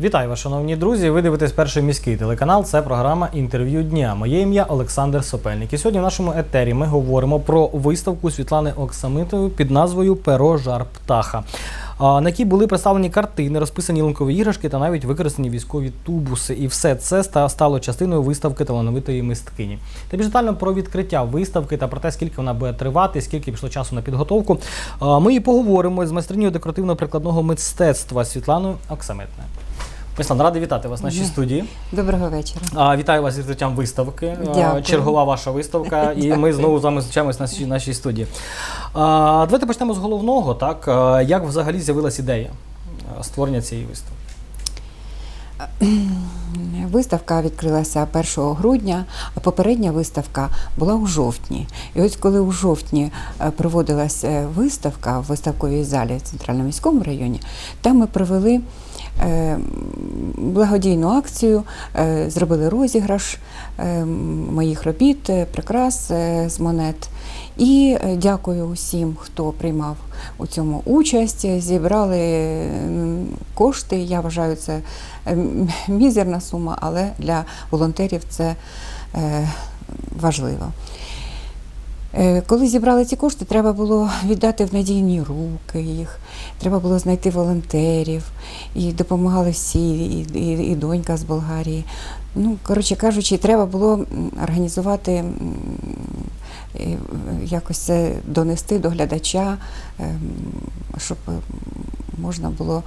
Вітаю вас, шановні друзі. Ви дивитесь перший міський телеканал. Це програма інтерв'ю дня. Моє ім'я Олександр Сопельник. І сьогодні в нашому етері ми говоримо про виставку Світлани Оксамитової під назвою Перо жар птаха. На якій були представлені картини, розписані лункові іграшки та навіть використані військові тубуси. І все це стало частиною виставки талановитої мисткині. Та більш детально про відкриття виставки та про те, скільки вона буде тривати, скільки пішло часу на підготовку. Ми і поговоримо з майстринею декоративно-прикладного мистецтва Світланою Оксаметною. Мислан, радий вітати вас в нашій студії. Доброго вечора. А, вітаю вас з відкриттям виставки. Дякую. Чергова ваша виставка, і ми знову з вами зустрічаємось на нашій, нашій студії. А, давайте почнемо з головного. Так, як взагалі з'явилась ідея створення цієї виставки? Виставка відкрилася 1 грудня, а попередня виставка була у жовтні. І ось коли у жовтні е, проводилася е, виставка в виставковій залі в Центральному міському районі, там ми провели е, благодійну акцію, е, зробили розіграш е, моїх робіт, е, прикрас з монет. І дякую усім, хто приймав у цьому участь. Зібрали кошти. Я вважаю, це мізерна сума, але для волонтерів це важливо. Коли зібрали ці кошти, треба було віддати в надійні руки їх, треба було знайти волонтерів, і допомагали всі, і, і, і донька з Болгарії. Ну, коротше кажучи, треба було організувати, е, якось це донести до глядача, ем, щоб можна було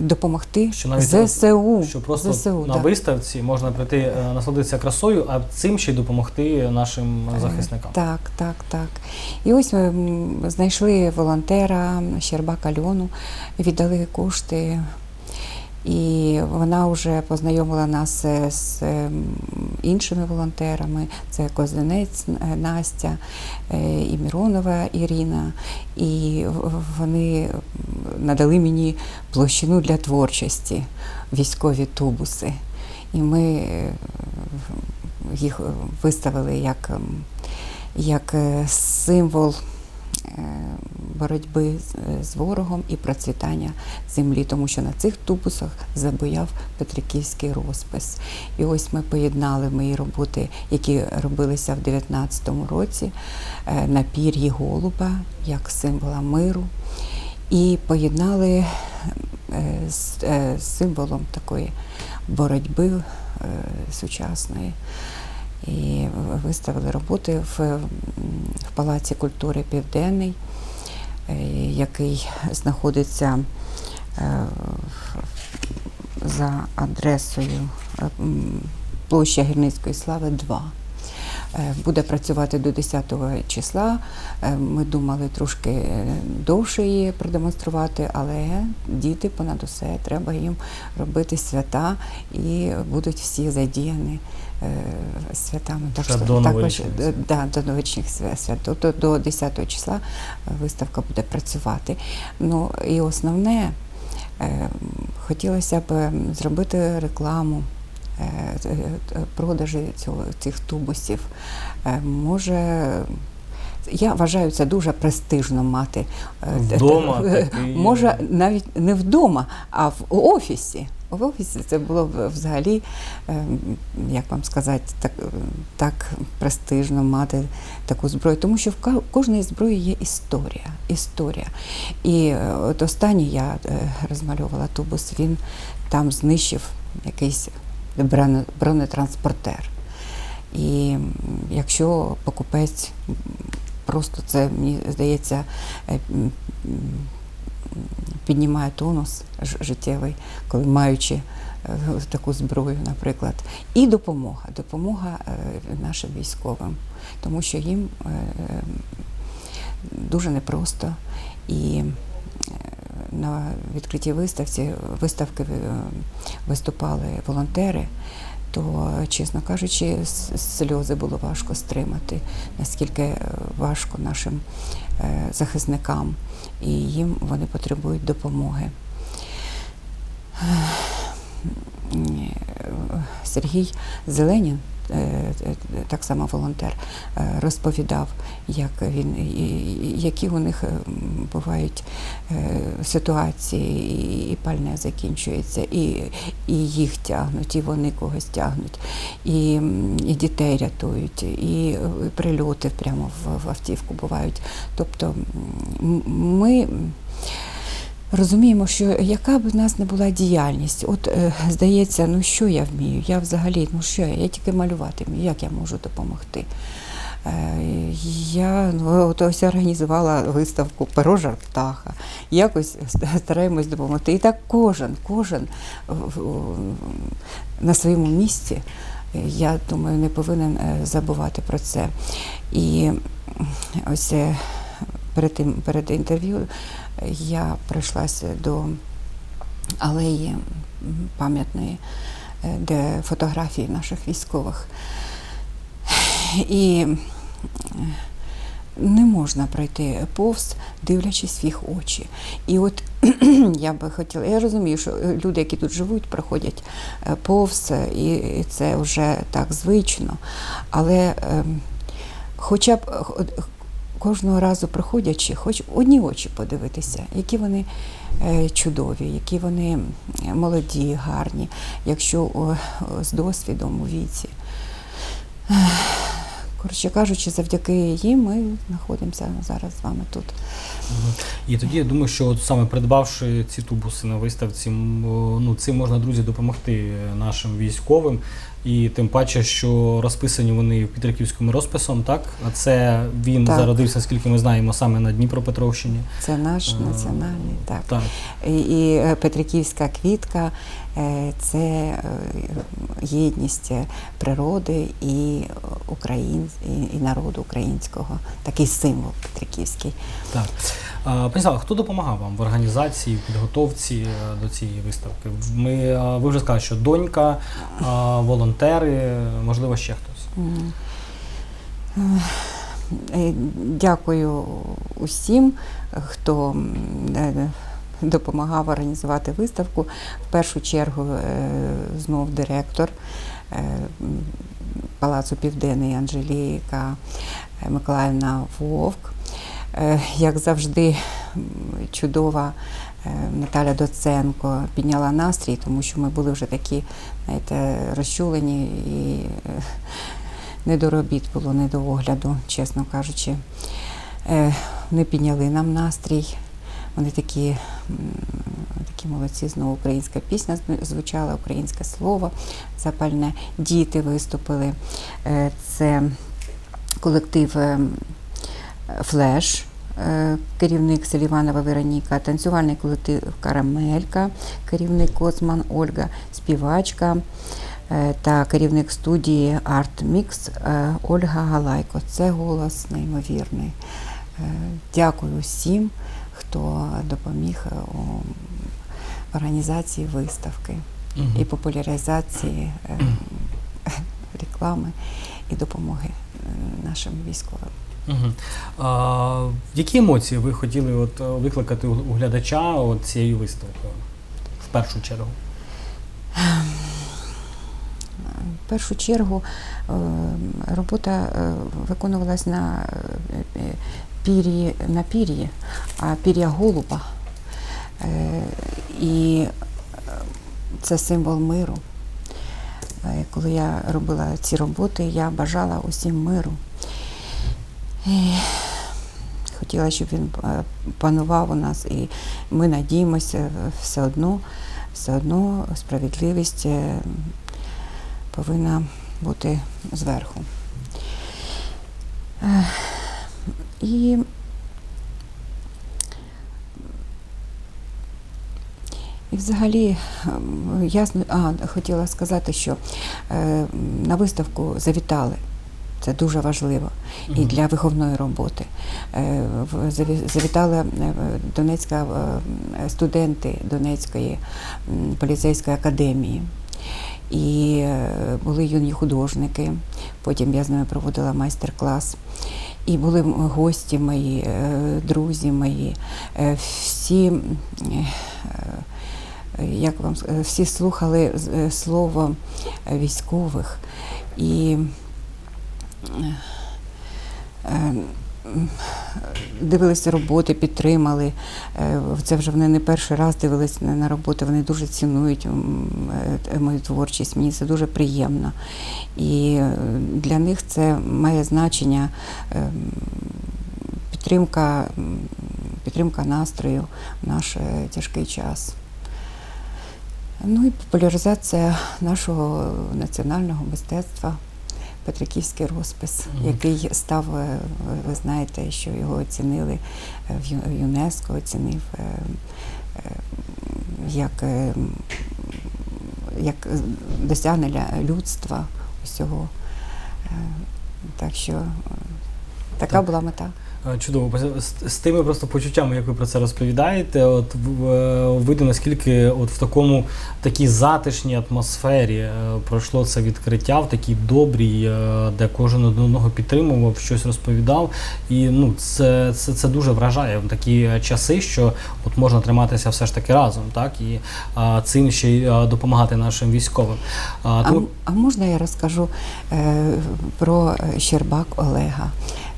допомогти Що навіть ЗСУ. Що просто ЗСУ, на да. виставці можна прийти е, насладитися красою, а цим ще й допомогти нашим Е, захисникам. Так, так, так. І ось ми знайшли волонтера Щербак Альону, віддали кошти. І вона вже познайомила нас е, з ем, іншими волонтерами. Це Козинець е, Настя е, і Міронова Ірина. І вони надали мені площину для творчості, військові тубуси. І ми е, їх виставили як, як е, символ е, боротьби з- з ворогом і процвітання землі, тому що на цих тубусах забояв Петриківський розпис. І ось ми поєднали мої роботи, які робилися в 19-му році е, на пір'ї голуба як символа миру. І поєднали е, з е, символом такої боротьби е, сучасної. І виставили роботи в, в Палаці культури Південний, е, який знаходиться е, за адресою е, площа Гірницької слави 2. Е, Буде працювати до 10 числа. Е, Ми думали трошки е, довше її продемонструвати, але діти понад усе треба їм робити свята і будуть всі задіяні святами. Так що до також да, до новорічних свят. Тобто до 10 числа виставка буде працювати. Ну і основне, хотілося б зробити рекламу. Е, е, е, Продажі цього, цих тубусів. Може, я вважаю це дуже престижно мати. Вдома такий- Може, навіть не вдома, а в офісі. В офісі це було б взагалі, як вам сказати, так, так престижно мати таку зброю, тому що в кожної зброї є історія. історія. І от останній я розмальовувала тубус, він там знищив якийсь бронетранспортер. І якщо покупець просто це, мені здається, е, піднімає тонус життєвий, коли маючи е, таку зброю, наприклад, і допомога. Допомога е, нашим військовим, тому що їм дуже непросто. І на відкритій виставці виставки е, виступали волонтери. То, чесно кажучи, сльози було важко стримати, наскільки е, важко нашим е, захисникам, і їм вони потребують допомоги. Сергій Зеленін так само волонтер, е, розповідав, як він, які у них е, бувають е, ситуації, і- пальне закінчується, і, і їх тягнуть, і вони когось тягнуть, і, і дітей рятують, і е, прильоти прямо в, в автівку бувають. Тобто ми. Розуміємо, що яка б в нас не була діяльність, от е, здається, ну що я вмію? Я взагалі, ну що я? Я тільки малювати вмію, як я можу допомогти? Е, я ну, от ось організувала виставку Перо жар птаха. Якось стараємось допомогти. І так кожен, кожен на своєму місці, я думаю, не повинен е, забувати про це. І ось е, перед тим перед інтерв'ю я прийшлася до алеї пам'ятної, е, де фотографії наших військових. І е, не можна пройти повз, дивлячись в їх очі. І от я би хотіла, я розумію, що люди, які тут живуть, проходять е, повз, і це вже так звично. Але ем, хоча б кожного разу проходячи, хоч одні очі подивитися, які вони е, чудові, які вони молоді, гарні, якщо з досвідом у віці. Коротше кажучи, завдяки їм ми знаходимося зараз з вами тут. І тоді я думаю, що от саме придбавши ці тубуси на виставці, ну цим можна друзі допомогти нашим військовим. І тим паче, що розписані вони Петриківським розписом, так? А це він Так. зародився, скільки ми знаємо, саме на Дніпропетровщині. Це наш Е, національний так. Так. І, і е, Петриківська квітка це е, єдність природи і україн, і, народу українського, такий символ Петриківський. Так. Пані хто допомагав вам в організації, в підготовці е, до цієї виставки? Ми, ви вже сказали, що донька, волонтери, можливо, ще хтось. Е, Дякую усім, хто е, допомагав організувати виставку. В першу чергу е, знов директор е, Палацу Південний Анжеліка е, Миколаївна Вовк. Як завжди, чудова Наталя Доценко підняла настрій, тому що ми були вже такі, знаєте, розчулені і не до робіт було, не до огляду, чесно кажучи. Вони підняли нам настрій. Вони такі, такі молодці, знову українська пісня звучала, українське слово запальне. Діти виступили. Е, Це колектив е, Флеш, е, керівник Селіванова Вероніка, танцювальний колектив Карамелька, керівник Коцман Ольга, співачка та керівник студії Art Mix Ольга Галайко. Це голос неймовірний. Дякую всім, хто допоміг е, у організації виставки і популяризації е, реклами і допомоги е, нашим військовим. А, які емоції ви хотіли от, викликати у глядача от цією виставкою? В першу чергу. В першу чергу е, робота виконувалась на пір'ї, на пір'ї, а пір'я голуба. Е, І е, це символ миру. Е, Коли я робила ці роботи, я бажала усім миру. І хотіла, щоб він панував у нас, і ми надіємося все одно, все одно справедливість повинна бути зверху. І І взагалі, ем, ясно, а, хотіла сказати, що е, на виставку завітали. Це дуже важливо і для виховної роботи. Е, Завітали е, Донецька е, студенти Донецької поліцейської академії. І е, були юні художники. Потім я з ними проводила майстер-клас. І були гості мої, е, друзі мої, е, всі, як вам всі слухали слово військових. І е, дивилися роботи, підтримали. Е, Це вже вони не перший раз дивилися на роботи, вони дуже цінують е, мою творчість. Мені це дуже приємно. І е, для них це має значення підтримка, підтримка настрою в наш тяжкий час. Ну і популяризація нашого національного мистецтва. Петриківський розпис, який став, е, ви- знаєте, що його оцінили е, в ЮНЕСКО, оцінив е, як, як досягнення людства усього. Так що така Так. була мета. Е, Чудово. З, з тими просто почуттями, як ви про це розповідаєте, от в- видно, наскільки от в такому такій затишній атмосфері е, пройшло це відкриття, в такій добрій, е, де кожен одного підтримував, щось розповідав. І ну, це, це, це дуже вражає в такі часи, що от можна триматися все ж таки разом, так і а, цим ще й допомагати нашим військовим. А, А, тому- а можна я розкажу е, про Щербак Олега?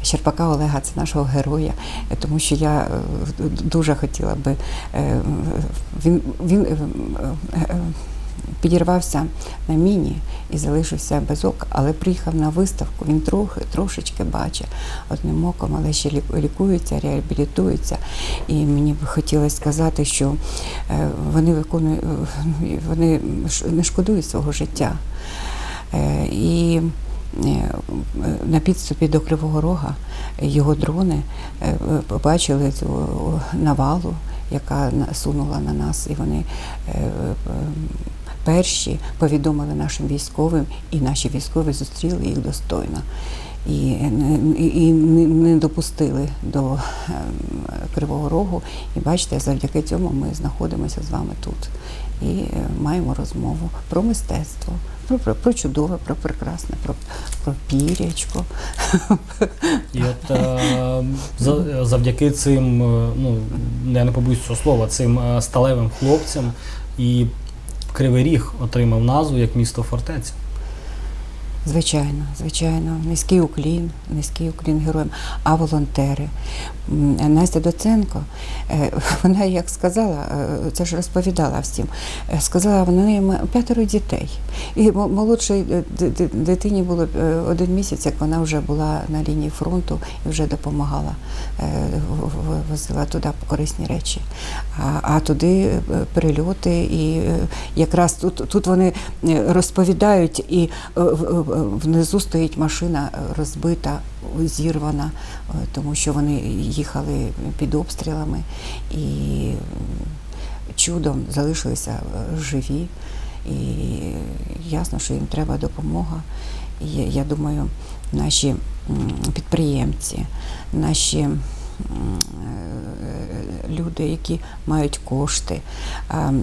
Щербака Олега це нашого героя, е, тому що я е, дуже хотіла би. е, Він, він підірвався на міні і залишився без ока, але приїхав на виставку. Він трохи трошечки бачить одним оком, але ще лікується, реабілітується. І мені б хотілося сказати, що вони виконують, вони не шкодують свого життя. І на підступі до Кривого Рога його дрони е, побачили цю навалу, яка насунула на нас, і вони е, е, перші повідомили нашим військовим, і наші військові зустріли їх достойно. І, і, не допустили до Кривого Рогу. І бачите, завдяки цьому ми знаходимося з вами тут і е, маємо розмову про мистецтво, про, про, про чудове, про прекрасне, про, про пірячко. І от е, за- завдяки цим, е, ну я не побоюсь цього слова, цим сталевим хлопцям і Кривий Ріг отримав назву як місто фортеця. Звичайно, звичайно, низький уклін, низький уклін героям. А волонтери. Настя Доценко, е, вона як сказала, е, це ж розповідала всім, е, сказала, має п'ятеро дітей. І молодшій е, ди- ди- дитині було е, один місяць, як вона вже була на лінії фронту і вже допомагала, е, возила туди корисні речі. А, туди перельоти, і якраз тут, тут вони розповідають, і внизу стоїть машина розбита, зірвана, тому що вони їхали під обстрілами і чудом залишилися живі. І ясно, що їм треба допомога. І я- думаю, наші підприємці, наші е, люди, які мають кошти,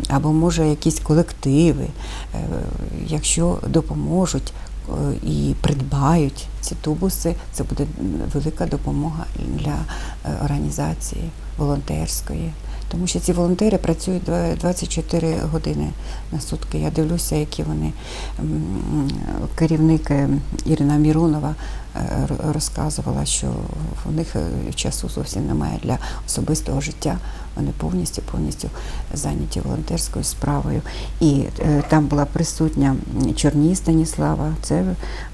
або може якісь колективи, е, якщо допоможуть е, і придбають ці тубуси, це буде велика допомога для організації волонтерської. Тому що ці волонтери працюють 24 години на сутки. Я дивлюся, які вони керівник е, Ірина Міронова е, розказувала, що в них е, часу зовсім немає для особистого життя. Вони повністю повністю зайняті волонтерською справою. І е, там була присутня Чорній Станіслава, це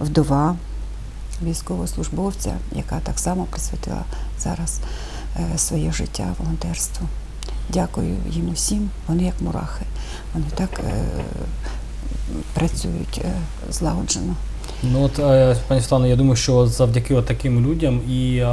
вдова військовослужбовця, яка так само присвятила зараз своє життя волонтерству. Дякую їм усім. Вони як мурахи. Вони так е, працюють е, злагоджено. Ну от, е, пані Світлано, я думаю, що завдяки от таким людям і е,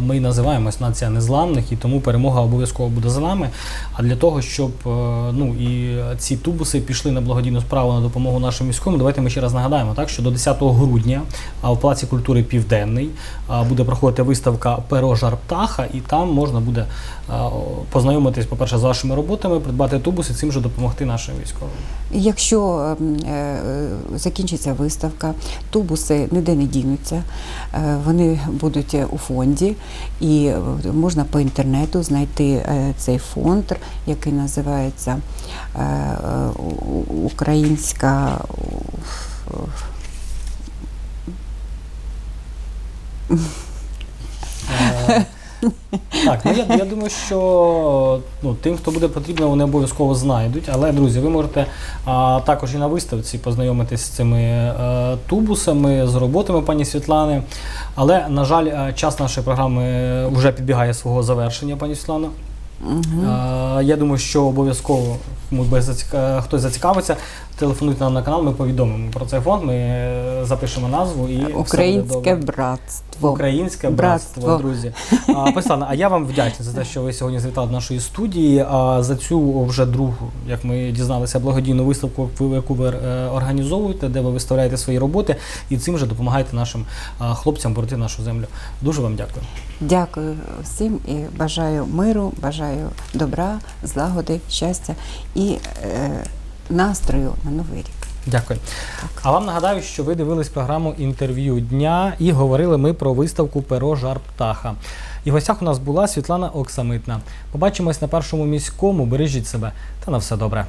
ми називаємось нація незламних, і тому перемога обов'язково буде за нами. А для того, щоб е, ну і ці тубуси пішли на благодійну справу на допомогу нашим військовим, давайте ми ще раз нагадаємо, так що до 10 грудня а, в Палаці культури Південний а, буде проходити виставка Перо жар птаха, і там можна буде а, познайомитись, по-перше, з вашими роботами, придбати тубуси, цим же допомогти нашим військовим. Якщо ем, е, закінчиться виставка, тубуси ніде не дінуться, е, вони будуть е, у фонді, і е, можна по інтернету знайти цей фонд, який називається Українська. Так, ну я, я думаю, що ну, тим, хто буде потрібно, вони обов'язково знайдуть. Але, друзі, ви можете а, також і на виставці познайомитись з цими е, тубусами, з роботами пані Світлани. Але, на жаль, е, час нашої програми вже підбігає свого завершення, пані Світлано. Мгм. Е, Я думаю, що обов'язково хтось зацікавиться, телефонуйте нам на канал, ми повідомимо про цей фонд, ми е, запишемо назву і Українське братство. Українське братство, Братство. друзі. А, Писана, а я вам вдячний за те, що ви сьогодні завітали до нашої студії. А за цю вже другу, як ми дізналися, благодійну виставку, яку ви е, організовуєте, де ви виставляєте свої роботи, і цим же допомагаєте нашим хлопцям боротьти нашу землю. Дуже вам дякую. Дякую всім і бажаю миру, бажаю добра, злагоди, щастя і е, настрою на новий рік. Дякую. А вам нагадаю, що ви дивились програму інтерв'ю дня і говорили ми про виставку Перо Жар Птаха. І в гостях у нас була Світлана Оксамитна. Побачимось на першому міському. Бережіть себе та на все добре.